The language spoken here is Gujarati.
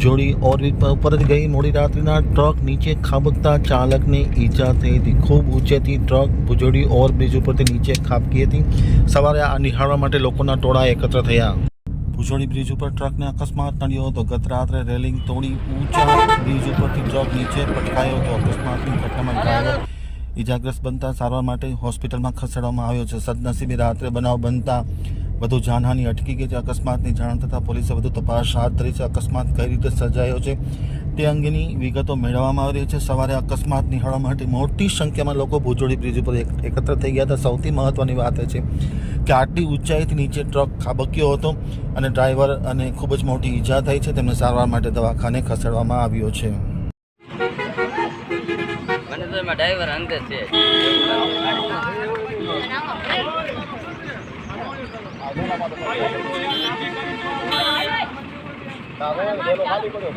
ભુજોડી ઓવરબ્રિજ ઉપર જ ગઈ મોડી રાત્રિના ટ્રક નીચે ખાબકતા ચાલકને ઈજા થઈ હતી. ખૂબ ઊંચેથી ટ્રક ભુજોડી ઓવરબ્રિજ ઉપરથી નીચે ખાબકી હતી. સવારે આ નિહાળવા માટે લોકોના ટોળા એકત્ર થયા. ભુજોડી બ્રિજ ઉપર ટ્રકને અકસ્માત નડ્યો હતો. ગત રાત્રે રેલિંગ તોડી ઊંચા બ્રિજ ઉપરથી ટ્રક નીચે પટકાયો હતો. અકસ્માતની ઘટનામાં ડ્રાઈવર ઈજાગ્રસ્ત બનતા સારવાર માટે હોસ્પિટલમાં ખસેડવામાં આવ્યો છે. સદનસીબે રાત્રે બનાવ બનતા વધુ જાનહાની અટકી ગઈ છે. અકસ્માતની જાણ થતાં પોલીસે વધુ તપાસ હાથ ધરી છે. અકસ્માત કઈ રીતે સર્જાયો છે તે અંગેની વિગતો મેળવવામાં આવી રહી છે. સવારે અકસ્માત નિહાળવા માટે મોટી સંખ્યામાં લોકો ભુજોડી બ્રિજ ઉપર એકત્ર થઈ ગયા હતા. સૌથી મહત્વની વાત એ છે કે આટલી ઊંચાઈથી નીચે ટ્રક ખાબક્યો હતો અને ડ્રાઈવર અને ખૂબ જ મોટી ઈજા થઈ છે. તેમને સારવાર માટે દવાખાને ખસેડવામાં આવ્યો છે. ડ્રાઈવર અંદર છે. बोलो खाली करो